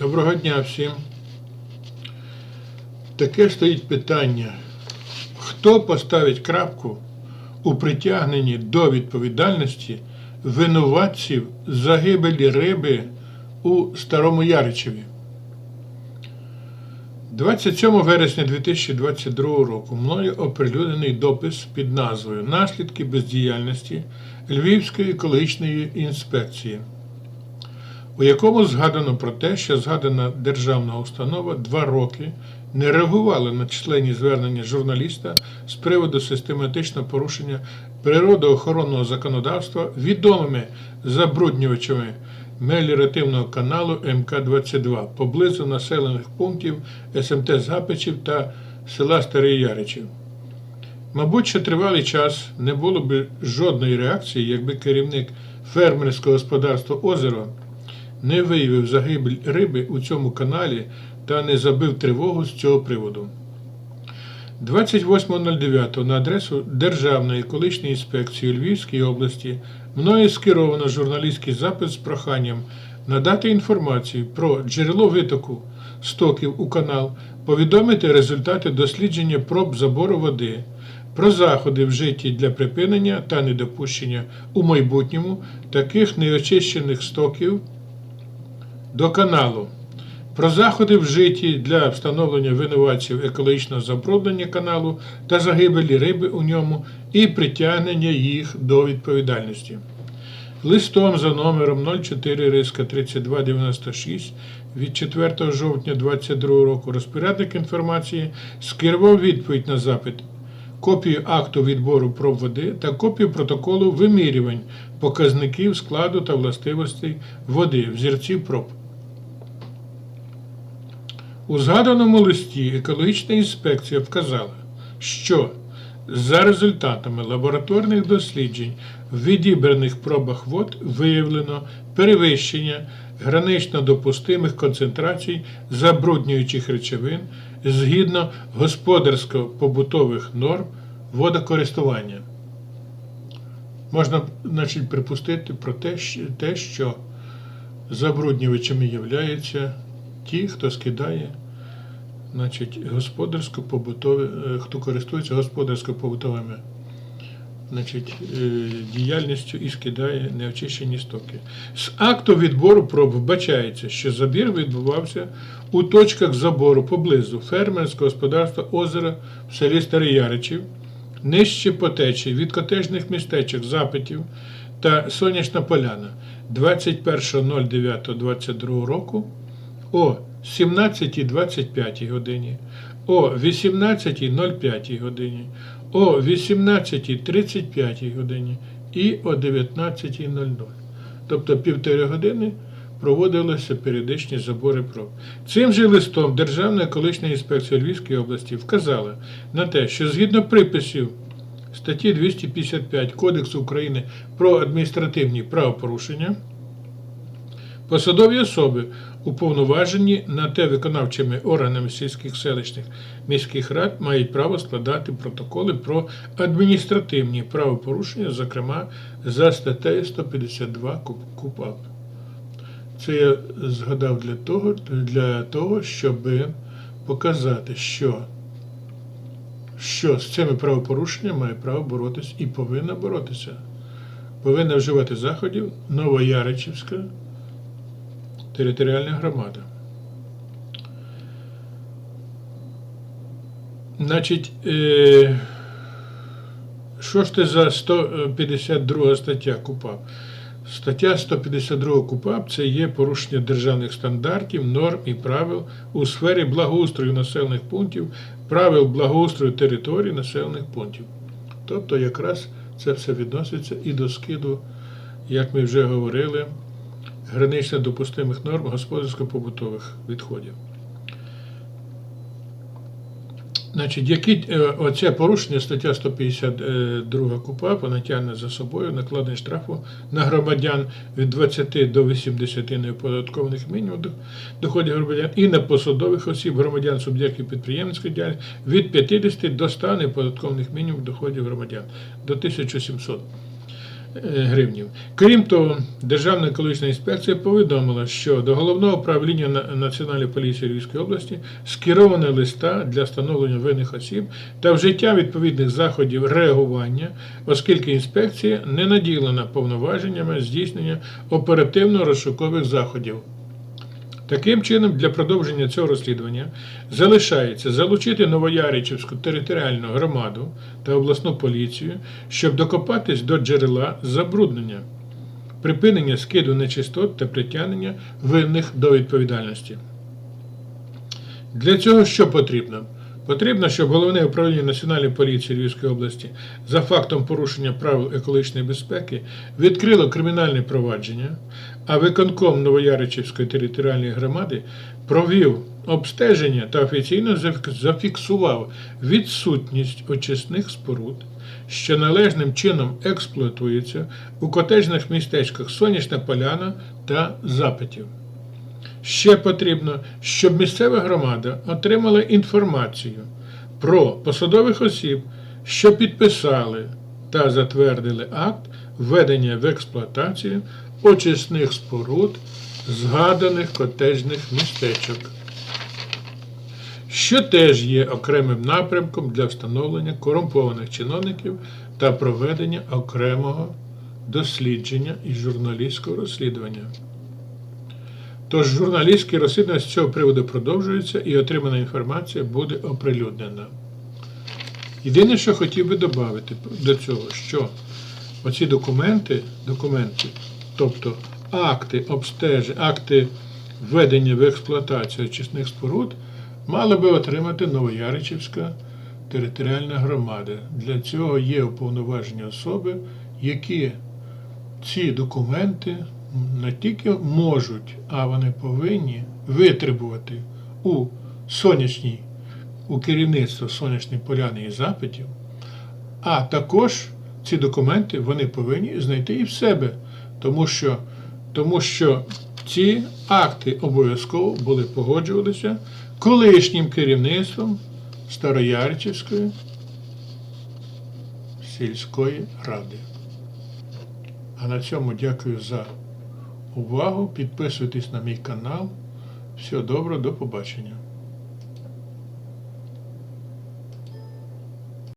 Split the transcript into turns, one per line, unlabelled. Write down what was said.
Доброго дня всім. Таке стоїть питання. Хто поставить крапку у притягненні до відповідальності винуватців загибелі риби у Старому Яричеві? 27 вересня 2022 року мною оприлюднений допис під назвою Наслідки бездіяльності Львівської екологічної інспекції у якому згадано про те, що згадана державна установа два роки не реагувала на численні звернення журналіста з приводу систематичного порушення природоохоронного законодавства відомими забруднювачами меліоративного каналу МК-22 поблизу населених пунктів СМТ Запичів та села Старий Яричів. Мабуть, що тривалий час не було б жодної реакції, якби керівник фермерського господарства Озеро не виявив загибель риби у цьому каналі та не забив тривогу з цього приводу. 28.09 на адресу Державної екологічної інспекції у Львівській області мною скеровано журналістський запит з проханням надати інформацію про джерело витоку стоків у канал, повідомити результати дослідження проб забору води, про заходи вжиті для припинення та недопущення у майбутньому таких неочищених стоків до каналу. Про заходи вжиті для встановлення винуватців екологічного забруднення каналу та загибелі риби у ньому і притягнення їх до відповідальності. Листом за номером 04 риска 3296 від 4 жовтня 2022 року розпорядник інформації скерував відповідь на запит, копію акту відбору проб води та копію протоколу вимірювань показників складу та властивостей води, взірців проб. У згаданому листі екологічна інспекція вказала, що за результатами лабораторних досліджень в відібраних пробах вод виявлено перевищення гранично допустимих концентрацій забруднюючих речовин згідно господарсько-побутових норм водокористування. Можна значить, припустити про те, що- забруднювачами являються ті, хто скидає значить, господарсько-побутові, е, хто користується господарсько-побутовими значить, е, діяльністю і скидає неочищені стоки. З акту відбору проб вбачається, що забір відбувався у точках забору поблизу фермерського господарства озера в селі Старий Яричів, нижче по течії від котежних містечок Запитів та Сонячна Поляна 21.09.22 року о 17.25 годині, о 18.05 годині, о 18.35 годині і о 19.00. Тобто півтори години проводилися періодичні забори проб. Цим же листом Державна екологічна інспекція Львівської області вказала на те, що згідно приписів статті 255 Кодексу України про адміністративні правопорушення, Посадові особи, уповноважені на те виконавчими органами сільських селищних міських рад, мають право складати протоколи про адміністративні правопорушення, зокрема за статтею 152 КУПАП. Це я згадав для того, для того щоб показати, що, що з цими правопорушеннями має право боротися і повинна боротися. Повинна вживати заходів Новояричівська територіальна громада. Значить, е, що ж це за 152 стаття КУПАП? Стаття 152 КУПАП це є порушення державних стандартів, норм і правил у сфері благоустрою населених пунктів, правил благоустрою територій населених пунктів. Тобто, якраз це все відноситься і до скиду, як ми вже говорили, гранично допустимих норм господарсько-побутових відходів. Значить, які е, оце порушення стаття 152 КУПАП натягне за собою накладення штрафу на громадян від 20 до 80 неоподаткованих мінімумів доходів громадян і на посадових осіб громадян суб'єктів підприємницької діяльності від 50 до 100 неоподаткованих мінімумів доходів громадян до 1700. Гривнів. Крім того, Державна екологічна інспекція повідомила, що до головного управління На- Національної поліції Львівської області скеровано листа для встановлення винних осіб та вжиття відповідних заходів реагування, оскільки інспекція не наділена повноваженнями здійснення оперативно-розшукових заходів. Таким чином, для продовження цього розслідування залишається залучити Новояричівську територіальну громаду та обласну поліцію, щоб докопатись до джерела забруднення, припинення скиду нечистот та притягнення винних до відповідальності. Для цього що потрібно? Потрібно, щоб головне управління Національної поліції Львівської області за фактом порушення правил екологічної безпеки відкрило кримінальне провадження, а виконком Новояричівської територіальної громади провів обстеження та офіційно зафіксував відсутність очисних споруд, що належним чином експлуатуються у котежних містечках Сонячна Поляна та Запитів. Ще потрібно, щоб місцева громада отримала інформацію про посадових осіб, що підписали та затвердили акт введення в експлуатацію очисних споруд згаданих котежних містечок, що теж є окремим напрямком для встановлення корумпованих чиновників та проведення окремого дослідження і журналістського розслідування. Тож журналістське розслідування з цього приводу продовжується і отримана інформація буде оприлюднена. Єдине, що хотів би додати до цього, що оці документи, документи, тобто акти обстеження, акти введення в експлуатацію очисних споруд, мала би отримати Новояричівська територіальна громада. Для цього є уповноважені особи, які ці документи не тільки можуть, а вони повинні витребувати у сонячній, у керівництво сонячної поляни і запитів, а також ці документи вони повинні знайти і в себе, тому що, тому що ці акти обов'язково були погоджувалися колишнім керівництвом Староярчівської сільської ради. А на цьому дякую за увагу. Підписуйтесь на мій канал. Всього доброго, до побачення.